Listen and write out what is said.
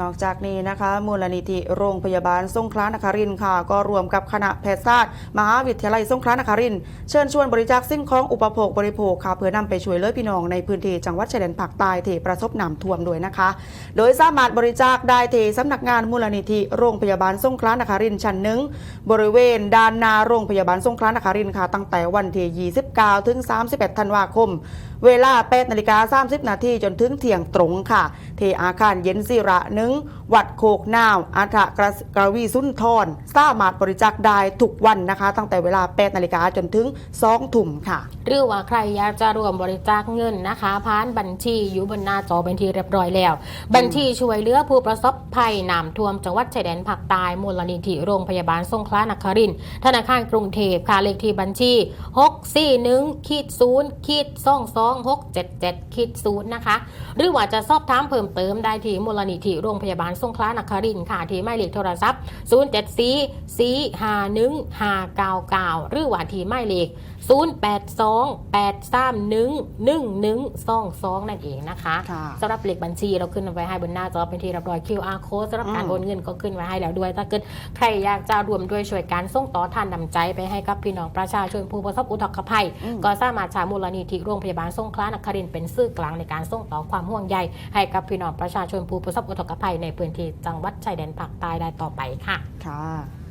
นอกจากนี้นะคะ มูลนิธิโรงพยาบาลสงขลานครินค่ะ ก็รวมกับคณะแพทยศาสตร์มหาวิทยาลัยสงขลานครินเชิญชวนบริจาคสิ่งของอุปโภคบริโภคค่ะ เพื่อนำไปช่วยเหลือพี่น้องในพื้นที่จังหวัดชายแดนภาคใต้ที่ประสบน้ำท่วมด้วยนะคะ โดยสามารถบริจาคได้ที่สำนักงานมูลนิธิโรงพยาบาลสงขลานครินชั้นหนึ่งบริเวณด้านหนาโรงพยาบาลสงขลานครินค่ะ ตั้งแต่วันที่29 ถึง 31 ธันวาคม เวลา8นาฬิกา30 นาทีจนถึงเที่ยงตรงค่ะที่อาคารเย็นศิระหนึ่ง วัดโคกนาวอัฐกระกระวีสุนทรสามารถบริจาคได้ทุกวันนะคะ ตั้งแต่เวลา8นาฬิกาจนถึง2ทุ่มค่ะ หรือว่าใครอยากจะร่วมบริจาคเงินนะคะผ่านบัญชีอยู่บนหน้าจอเป็นที่เรียบร้อยแล้ว บัญชีช่วยเหลือผู้ประสบภัยน้ำท่วมจังหวัดชายแดนภาคใต้มูลนิธิโรงพยาบาลสงขลานครินทร์ธนาคารกรุงเทพค่ะเลขที่บัญชี 641ขีด0ขีด22677ขีด0นะคะหรือว่าจะสอบถามเพิ่มเติมได้ที่มูลนิธิโรงพยาบาลสงขลานครินทร์ค่ะที่หมายเลขโทรศัพท์ 074 451 599 หรือว่าที่หมายเลข082 831 1122 นั่นเองนะคะค่ะสำหรับเลขบัญชีเราขึ้นไว้ให้บนหน้าจอเป็นที่เรียบร้อย QR code สำหรับการอืมโอนเงินก็ขึ้นไว้ให้แล้วด้วย ถ้าเกิดใครอยากจะรวมด้วยช่วยการส่งต่อทานนำใจไปให้กับพี่น้องประชาชนผู้ประสบอุทกภัยอืมก็สามารถใช้มูลนิธิโรงพยาบาลสงขลานครินทร์เป็นสื่อกลางในการส่งต่อความห่วงใยให้กับพี่น้องประชาชนผู้ประสบอุทกภัยในพื้นที่จังหวัดชายแดนภาคใต้ได้ต่อไปค่ะค่ะ